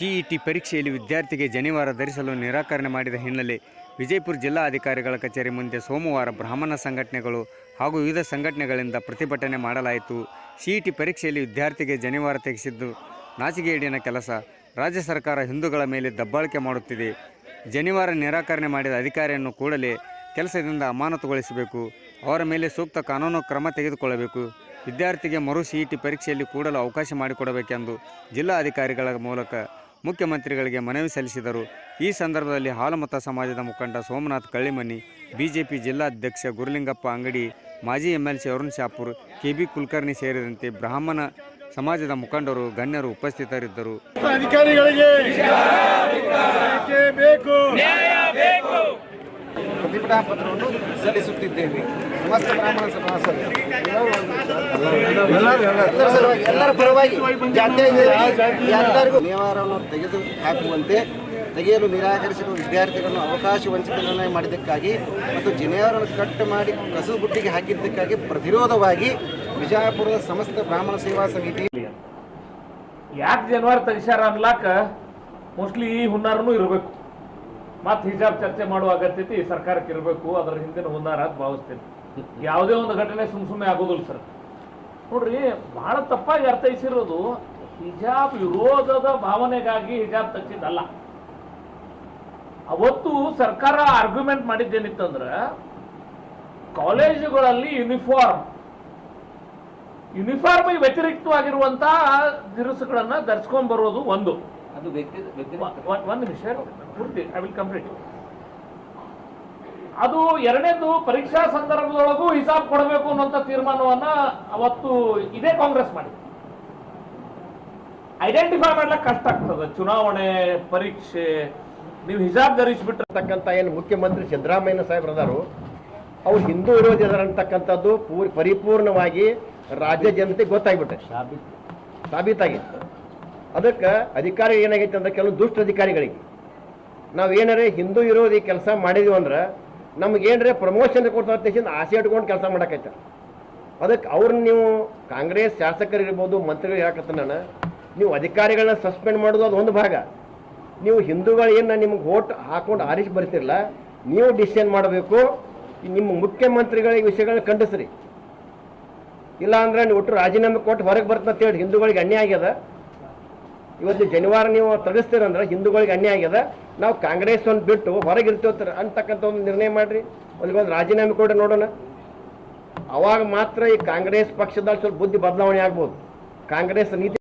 CET ಪರೀಕ್ಷೆಯಲ್ಲಿ ವಿದ್ಯಾರ್ಥಿಗೆ ಜನಿವಾರ ಧರಿಸಲು ನಿರಾಕರಣೆ ಮಾಡಿದ ಹಿನ್ನೆಲೆ ವಿಜಯಪುರ ಜಿಲ್ಲಾ ಅಧಿಕಾರಿಗಳ ಕಚೇರಿ ಮುಂದೆ ಸೋಮವಾರ ಬ್ರಾಹ್ಮಣ ಸಂಘಟನೆಗಳು ಹಾಗೂ ವಿವಿಧ ಸಂಘಟನೆಗಳಿಂದ ಪ್ರತಿಭಟನೆ ಮಾಡಲಾಯಿತು. ಸಿಇಟಿ ಪರೀಕ್ಷೆಯಲ್ಲಿ ವಿದ್ಯಾರ್ಥಿಗೆ ಜನಿವಾರ ತೆಗೆಸಿದ್ದು ನಾಚಿಗೇಡಿನ ಕೆಲಸ. ರಾಜ್ಯ ಸರ್ಕಾರ ಹಿಂದೂಗಳ ಮೇಲೆ ದಬ್ಬಾಳಿಕೆ ಮಾಡುತ್ತಿದೆ. ಜನಿವಾರ ನಿರಾಕರಣೆ ಮಾಡಿದ ಅಧಿಕಾರಿಯನ್ನು ಕೂಡಲೇ ಕೆಲಸದಿಂದ ಅಮಾನತುಗೊಳಿಸಬೇಕು. ಅವರ ಮೇಲೆ ಸೂಕ್ತ ಕಾನೂನು ಕ್ರಮ ತೆಗೆದುಕೊಳ್ಳಬೇಕು. ವಿದ್ಯಾರ್ಥಿಗೆ ಮರು ಸಿಇಟಿ ಪರೀಕ್ಷೆಯಲ್ಲಿ ಕೂಡಲು ಅವಕಾಶ ಮಾಡಿಕೊಡಬೇಕೆಂದು ಜಿಲ್ಲಾಧಿಕಾರಿಗಳ ಮೂಲಕ ಮುಖ್ಯಮಂತ್ರಿಗಳಿಗೆ ಮನವಿ ಸಲ್ಲಿಸಿದರು. ಈ ಸಂದರ್ಭದಲ್ಲಿ ಹಾಲಮತ ಸಮಾಜದ ಮುಖಂಡ ಸೋಮನಾಥ್ ಕಳ್ಳಿಮನಿ ಬಿಜೆಪಿ ಜಿಲ್ಲಾಧ್ಯಕ್ಷ ಗುರುಲಿಂಗಪ್ಪ ಅಂಗಡಿ ಮಾಜಿ ಎಂಎಲ್ಸಿ ಅರುಣ್ ಶಾಪುರ್ ಕೆಬಿ ಕುಲಕರ್ಣಿ ಸೇರಿದಂತೆ ಬ್ರಾಹ್ಮಣ ಸಮಾಜದ ಮುಖಂಡರು ಗಣ್ಯರು ಉಪಸ್ಥಿತರಿದ್ದರು. ಅಧಿಕಾರಿಗಳಿಗೆ ಬೇಕೇ. ಬೇಕು. ಪ್ರತಿಭಟನಾ ಪತ್ರವನ್ನು ಸಲ್ಲಿಸುತ್ತಿದ್ದೇವೆ. ಸಮಸ್ತ ಬ್ರಾಹ್ಮಣ ಸಮಾಜ ಎಲ್ಲರ ಪರವಾಗಿ ಎಲ್ಲರಿಗೂ ನಿವಾರವನ್ನು ತೆಗೆದು ಹಾಕುವಂತೆ ತೆಗೆಯಲು ನಿರಾಕರಿಸಿರುವ ವಿದ್ಯಾರ್ಥಿಗಳನ್ನು ಅವಕಾಶ ವಂಚಿತರನ್ನ ಮಾಡಿದ್ದಕ್ಕಾಗಿ ಮತ್ತು ಜಿನೆಯವರನ್ನು ಕಟ್ ಮಾಡಿ ಕಸು ಬುಟ್ಟಿಗೆ ಹಾಕಿದ್ದಕ್ಕಾಗಿ ಪ್ರತಿರೋಧವಾಗಿ ವಿಜಯಪುರದ ಸಮಸ್ತ ಬ್ರಾಹ್ಮಣ ಸೇವಾ ಸಮಿತಿ. ಯಾಕೆ ಜನವಾರ ತೆಗಿಸ್ಯಾರ ಅನ್ಲಾಕ ಮೋಸ್ಟ್ಲಿ ಈ ಹುನ್ನಾರನು ಇರಬೇಕು. ಮತ್ತೆ ಹಿಜಾಬ್ ಚರ್ಚೆ ಮಾಡುವ ಅಗತ್ಯತೆ ಈ ಸರ್ಕಾರಕ್ಕೆ ಇರಬೇಕು ಅದರ ಹಿಂದಿನ ಹುನ್ನಾರ ಅಂತ ಭಾವಿಸ್ತೇನೆ. ಯಾವುದೇ ಒಂದು ಘಟನೆ ಸುಮ್ ಸುಮ್ಮನೆ ಆಗೋದಿಲ್ಲ ಸರ್. ನೋಡ್ರಿ ಬಹಳ ತಪ್ಪಾಗಿ ಅರ್ಥೈಸಿರೋದು ಹಿಜಾಬ್ ವಿರೋಧದ ಭಾವನೆಗಾಗಿ ಹಿಜಾಬ್ ತಗ್ಸಿದ್ದಲ್ಲ ಅವತ್ತು ಸರ್ಕಾರ ಆರ್ಗ್ಯುಮೆಂಟ್ ಮಾಡಿದ್ದೇನಿತ್ತಂದ್ರ ಕಾಲೇಜುಗಳಲ್ಲಿ ಯೂನಿಫಾರ್ಮ್ ಯೂನಿಫಾರ್ಮ್ ವ್ಯತಿರಿಕ್ತವಾಗಿರುವಂತಹ ದಿರುಸುಗಳನ್ನ ಧರಿಸ್ಕೊಂಡ್ ಬರೋದು ಒಂದು. ಅದು ವ್ಯಕ್ತಿ ಒ- ಒಂದು ನಿಮಿಷ ಪೂರ್ತಿ ಐ ವಿಲ್ ಕಂಪ್ಲೀಟ್ ಅದು ಎರಡನೇದು ಪರೀಕ್ಷಾ ಸಂದರ್ಭದೊಳಗೂ ಹಿಸಾಬ್ ಕೊಡಬೇಕು ಅನ್ನುವಂಥ ತೀರ್ಮಾನವನ್ನ ಅವತ್ತು ಇದೇ ಕಾಂಗ್ರೆಸ್ ಮಾಡಿ ಐಡೆಂಟಿಫೈ ಮಾಡ್ಲಿಕ್ಕೆ ಕಷ್ಟ ಆಗ್ತದೆ. ಚುನಾವಣೆ, ಪರೀಕ್ಷೆ, ನೀವು ಹಿಜಾಬ್ ಧರಿಸಿಬಿಟ್ಟಿರ್ತಕ್ಕಂಥ ಏನು ಮುಖ್ಯಮಂತ್ರಿ ಸಿದ್ದರಾಮಯ್ಯ ಸಾಹೇಬ್ರದಾರು ಅವ್ರು ಹಿಂದೂ ವಿರೋಧಿ ಅಂತಕ್ಕಂಥದ್ದು ಪೂರ್ ಪರಿಪೂರ್ಣವಾಗಿ ರಾಜ್ಯ ಜನತೆ ಗೊತ್ತಾಗ್ಬಿಟ್ಟೆ. ಸಾಬೀತಾಗಿತ್ತು. ಅದಕ್ಕೆ ಅಧಿಕಾರಿ ಏನಾಗೈತೆ ಅಂದ್ರೆ ಕೆಲವು ದುಷ್ಟ ಅಧಿಕಾರಿಗಳಿಗೆ. ನಾವು ಏನಾರೇ ಹಿಂದೂ ವಿರೋಧಿ ಕೆಲಸ ಮಾಡಿದೀವಿ ಅಂದ್ರೆ ನಮ್ಗೆ ಏನಾರೇ ಪ್ರಮೋಷನ್ ಕೊಡ್ತಾ ಆಸೆ ಇಟ್ಕೊಂಡು ಕೆಲಸ ಮಾಡಕೈತೆ. ಅದಕ್ಕೆ ಅವ್ರನ್ನ ನೀವು ಕಾಂಗ್ರೆಸ್ ಶಾಸಕರಿರ್ಬೋದು, ಮಂತ್ರಿಗಳು ಹೇಳಕತ್ತ ನಾನು, ನೀವು ಅಧಿಕಾರಿಗಳನ್ನ ಸಸ್ಪೆಂಡ್ ಮಾಡೋದು ಅದು ಒಂದು ಭಾಗ. ನೀವು ಹಿಂದೂಗಳು ಏನು ನಿಮ್ಗೆ ಓಟ್ ಹಾಕೊಂಡು ಆರಿಸಿ ಬರ್ತಿರಲ್ಲ ನೀವು ಡಿಸಿಷನ್ ಮಾಡಬೇಕು ನಿಮ್ಮ ಮುಖ್ಯಮಂತ್ರಿಗಳಿಗೆ ವಿಷಯಗಳನ್ನ ಖಂಡಿಸ್ರಿ. ಇಲ್ಲ ಅಂದ್ರೆ ನೀವು ಒಟ್ಟು ರಾಜೀನಾಮೆ ಕೊಟ್ಟು ಹೊರಗೆ ಬರ್ತಂತ ಹೇಳಿ ಹಿಂದೂಗಳಿಗೆ ಅನ್ಯಾಯ ಆಗ್ಯದ. ಇವತ್ತು ಜನಿವಾರ ನೀವು ತೆಗೆಸ್ತೀರಂದ್ರೆ ಹಿಂದೂಗಳಿಗೆ ಅನ್ಯಾಯ ಆಗ್ಯದ. ನಾವು ಕಾಂಗ್ರೆಸ್ ಒಂದು ಬಿಟ್ಟು ಹೊರಗಿರ್ತೇವೆ ಅಂತಕ್ಕಂಥ ಒಂದು ನಿರ್ಣಯ ಮಾಡ್ರಿ. ಒಂದು ರಾಜೀನಾಮೆ ಕೊಡ್ರಿ ನೋಡೋಣ. ಅವಾಗ ಮಾತ್ರ ಈ ಕಾಂಗ್ರೆಸ್ ಪಕ್ಷದಲ್ಲಿ ಸ್ವಲ್ಪ ಬುದ್ಧಿ ಬದಲಾವಣೆ ಆಗ್ಬೋದು. ಕಾಂಗ್ರೆಸ್ ನೀತಿ